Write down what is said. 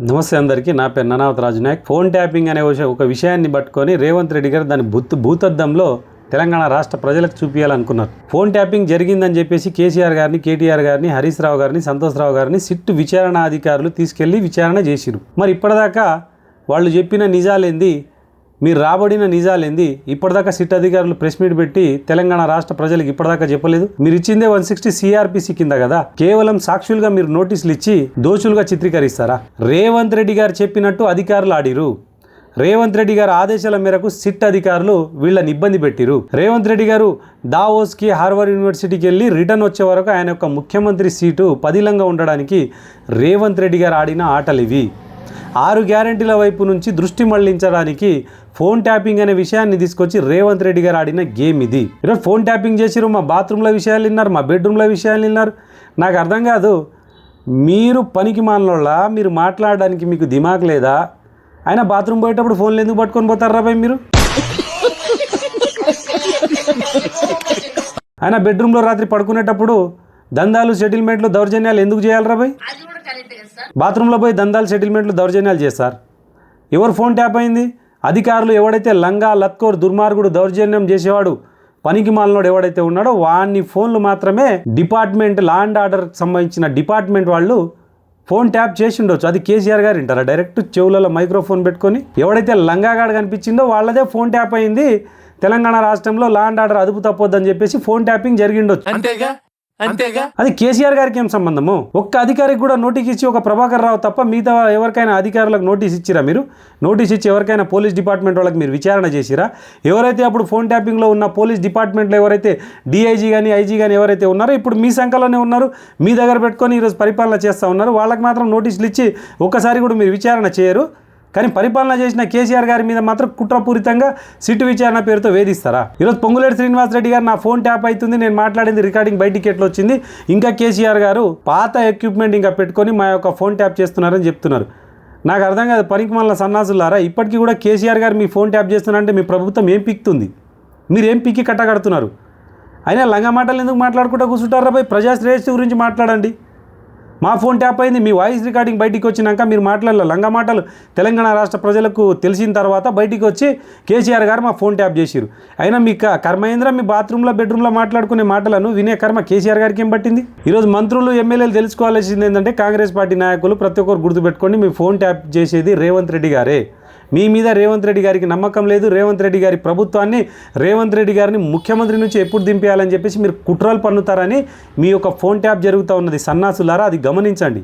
నమస్తే అందరికీ నా పేరు ననావత్ రాజునాయక్. ఫోన్ ట్యాపింగ్ అనే ఒక- ఒక విషయాన్ని పట్టుకొని రేవంత్ రెడ్డి గారు దాని భూత్ భూతద్దంలో తెలంగాణ రాష్ట్ర ప్రజలకు చూపించాలనుకున్నారు ఫోన్ ట్యాపింగ్ జరిగిందని చెప్పేసి కేసీఆర్ గారిని కేటీఆర్ గారిని హరీష్ రావు గారిని సంతోష్ రావు గారిని సిట్టు విచారణ అధికారులు తీసుకెళ్ళి విచారణ చేసిరు మరి ఇప్పటిదాకా వాళ్ళు చెప్పిన నిజాలేంది? మీరు రాబడిన నిజాలేంది ఇప్పటిదాకా సిట్ అధికారులు ప్రెస్ మీట్ పెట్టి తెలంగాణ రాష్ట్ర ప్రజలకు ఇప్పటిదాకా చెప్పలేదు. మీరు ఇచ్చిందే వన్ సిక్స్టీ సిఆర్పిసి కింద కదా. కేవలం సాక్షులుగా మీరు నోటీసులు ఇచ్చి దోషులుగా చిత్రీకరిస్తారా? రేవంత్ రెడ్డి గారు చెప్పినట్టు అధికారులు ఆడిరు. రేవంత్ రెడ్డి గారి ఆదేశాల మేరకు సిట్ అధికారులు వీళ్ళని ఇబ్బంది పెట్టిరు. రేవంత్ రెడ్డి గారు దావోస్కి హార్వర్డ్ యూనివర్సిటీకి వెళ్ళి రిటర్న్ వచ్చే వరకు ఆయన యొక్క ముఖ్యమంత్రి సీటు పదిలంగా ఉండడానికి రేవంత్ రెడ్డి గారు ఆడిన ఆటలు ఇవి ఆరు గ్యారంటీల వైపు నుంచి దృష్టి మళ్ళించడానికి ఫోన్ ట్యాపింగ్ అనే విషయాన్ని తీసుకొచ్చి రేవంత్ రెడ్డి గారు ఆడిన గేమ్ ఇది. ఈరోజు ఫోన్ ట్యాపింగ్ చేసిరు మా బాత్రూంల విషయాలు విన్నారు మా బెడ్రూమ్ల విషయాలు విన్నారు. నాకు అర్థం కాదు మీరు పనికి మానలోళ్ళ మీరు మాట్లాడడానికి మీకు దిమాగ్ లేదా? అయినా బాత్రూమ్ పోయేటప్పుడు ఫోన్లు ఎందుకు పట్టుకొని పోతారు రాబాయ్ మీరు? ఆయన బెడ్రూమ్లో రాత్రి పడుకునేటప్పుడు దందాలు సెటిల్మెంట్లు దౌర్జన్యాలు ఎందుకు చేయాలి రాబాయ్ బాత్రూంలో పోయి దందాలు సెటిల్మెంట్లు దౌర్జన్యాలు చేస్తారు. ఎవరు ఫోన్ ట్యాప్ అయింది? అధికారులు ఎవడైతే లంగా లత్కోర్ దుర్మార్గుడు దౌర్జన్యం చేసేవాడు పనికి మాలనోడు ఎవడైతే ఉన్నాడో వాడిని ఫోన్లు మాత్రమే డిపార్ట్మెంట్ లా అండ్ ఆర్డర్ సంబంధించిన డిపార్ట్మెంట్ వాళ్ళు ఫోన్ ట్యాప్ చేసి ఉండొచ్చు. అది కేసీఆర్ గారు వింటారా. డైరెక్ట్ చెవులలో మైక్రోఫోన్ పెట్టుకొని ఎవడైతే లంగాగాడు కనిపించిందో వాళ్ళదే ఫోన్ ట్యాప్ అయింది. తెలంగాణ రాష్ట్రంలో లా అండ్ ఆర్డర్ అదుపు తప్పొద్దని చెప్పేసి ఫోన్ ట్యాపింగ్ జరిగిండొచ్చు. అంతేగా? అంతేగా? అది కేసీఆర్ గారికి ఏం సంబంధము? ఒక్క అధికారికి కూడా నోటీస్ ఇచ్చి ఒక ప్రభాకర్ రావు తప్ప మిగతా ఎవరికైనా అధికారులకు నోటీస్ ఇచ్చిరా మీరు? నోటీస్ ఇచ్చి ఎవరికైనా పోలీస్ డిపార్ట్మెంట్ వాళ్ళకి మీరు విచారణ చేసిరా? ఎవరైతే అప్పుడు ఫోన్ ట్యాపింగ్లో ఉన్న పోలీస్ డిపార్ట్మెంట్లో ఎవరైతే డిఐజీ కానీ ఐజీ కానీ ఎవరైతే ఉన్నారో ఇప్పుడు మీ సంఖ్యలోనే ఉన్నారు మీ దగ్గర పెట్టుకొని ఈరోజు పరిపాలన చేస్తూ ఉన్నారు వాళ్ళకి మాత్రం నోటీసులు ఇచ్చి ఒక్కసారి కూడా మీరు విచారణ చేయరు. కానీ పరిపాలన చేసిన కేసీఆర్ గారి మీద మాత్రం కుట్రపూరితంగా సిట్టు విచారణ పేరుతో వేధిస్తారా? ఈరోజు పొంగులేటి శ్రీనివాస్ రెడ్డి గారు నా ఫోన్ ట్యాప్ అవుతుంది నేను మాట్లాడింది రికార్డింగ్ బయటికి ఎట్లా వచ్చింది. ఇంకా కేసీఆర్ గారు పాత ఎక్విప్మెంట్ ఇంకా పెట్టుకొని మా యొక్క ఫోన్ ట్యాప్ చేస్తున్నారని చెప్తున్నారు. నాకు అర్థం కాదు పనికి మళ్ళీ సన్నాసులారా ఇప్పటికీ కూడా కేసీఆర్ గారు మీ ఫోన్ ట్యాప్ చేస్తున్నారంటే మీ ప్రభుత్వం ఏం పిక్తుంది? మీరు ఏం పిక్కి కట్టగడుతున్నారు? అయినా లంగ మాటలు ఎందుకు మాట్లాడుకుంటూ కూర్చుంటారా పోయి? ప్రజాశ్రేయస్సు గురించి మాట్లాడండి. మా ఫోన్ ట్యాప్ అయింది మీ వాయిస్ రికార్డింగ్ బయటికి వచ్చినాక మీరు మాట్లాడలే. లంగా మాటలు తెలంగాణ రాష్ట్ర ప్రజలకు తెలిసిన తర్వాత బయటికి వచ్చి కేసీఆర్ గారు మా ఫోన్ ట్యాప్ చేసిరు అయినా మీ క- కర్మేంద్ర మీ బాత్రూంలో బెడ్రూమ్లో మాట్లాడుకునే మాటలను వినే కర్మ కేసీఆర్ గారికి ఏం పట్టింది? ఈరోజు మంత్రులు ఎమ్మెల్యేలు తెలుసుకోవాల్సింది ఏంటంటే కాంగ్రెస్ పార్టీ నాయకులు ప్రతి ఒక్కరు గుర్తుపెట్టుకోండి మీ ఫోన్ ట్యాప్ చేసేది రేవంత్ రెడ్డి గారే. మీ మీద రేవంత్ రెడ్డి గారికి నమ్మకం లేదు. రేవంత్ రెడ్డి గారి ప్రభుత్వాన్ని రేవంత్ రెడ్డి గారిని ముఖ్యమంత్రి నుంచి ఎప్పుడు దింపేయాలని చెప్పేసి మీరు కుట్రలు పన్నుతారని మీ యొక్క ఫోన్ ట్యాప్ జరుగుతూ ఉన్నది. సన్నాసులారా అది గమనించండి.